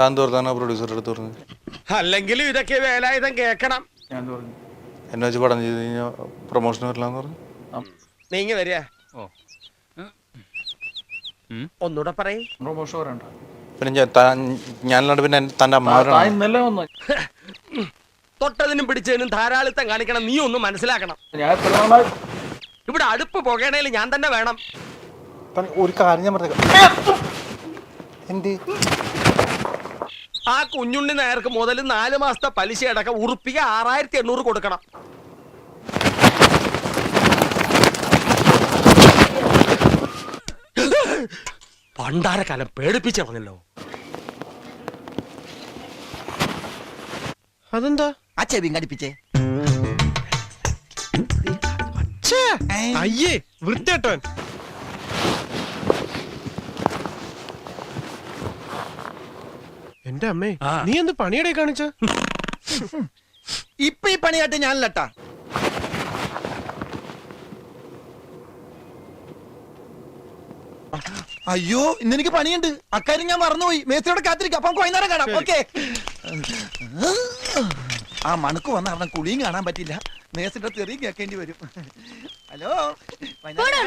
താൻ തോർത്താണോ പ്രൊഡ്യൂസറുടെ അടുത്ത് പറഞ്ഞത് അല്ലെങ്കിലും ഇതൊക്കെ വേലായുധം കേക്കണം ഞാൻ പറഞ്ഞു എന്നെ വെച്ച് പടം ചെയ്ത് കഴിഞ്ഞാൽ പ്രൊമോഷൻ വരില്ലാന്ന് പറഞ്ഞു. നീങ്ങി വരിക. ഓ. ഒന്നൂടെ പറയും. പ്രൊമോഷൻ വരണ്ട. പിന്നെ ഞാൻ താൻ- ഞാനല്ലാണ്ട് പിന്നെ എൻ- തന്റെ താൻ അമ്മമാരാണ് ഇന്നലെ വന്നു. തൊട്ടതിനും പിടിച്ചതിനും ധാരാളിത്തം കാണിക്കണം. നീ ഒന്ന് മനസ്സിലാക്കണം. ഞാൻ എത്ര നാളായി? ഇവിടെ അടുപ്പ് പുകയണേൽ ഞാൻ തന്നെ വേണം. താൻ ഒരു കാര്യം ഞാൻ പറഞ്ഞേക്കാം. എന്ത്? ആ കുഞ്ഞുണ്ണി നായർക്ക് മുതൽ നാല് മാസത്തെ പലിശ അടക്കം ഉറുപ്പിക ആറായിരത്തി എണ്ണൂറ് കൊടുക്കണം പണ്ടാരക്കാലം പേടിപ്പിച്ചറിഞ്ഞല്ലോ അതെന്താ? ആ ചെവിയും കടിപ്പിച്ചേ അയ്യേ വൃത്തിയേട്ടോൻ എന്റെ അമ്മേ നീ എന്ത് പണിയുടെ കാണിച്ച? ഇപ്പൊ ഈ പണിയായിട്ട് ഞാനല്ലട്ടാ. അയ്യോ ഇന്ന് എനിക്ക് പണിയുണ്ട്. അക്കാര്യം ഞാൻ മറന്നുപോയി. മേസ്ത്രിയോടെ കാത്തിരിക്കാം. അപ്പൊ നമുക്ക് വൈകുന്നേരം കാണാം. ഓക്കെ. ആ മണക്ക് വന്ന കാരണം കുളിയും കാണാൻ പറ്റില്ല. മേസ്ത്രിയുടെ തെറിയും കേൾക്കേണ്ടി വരും. ഹലോ? പോടാ.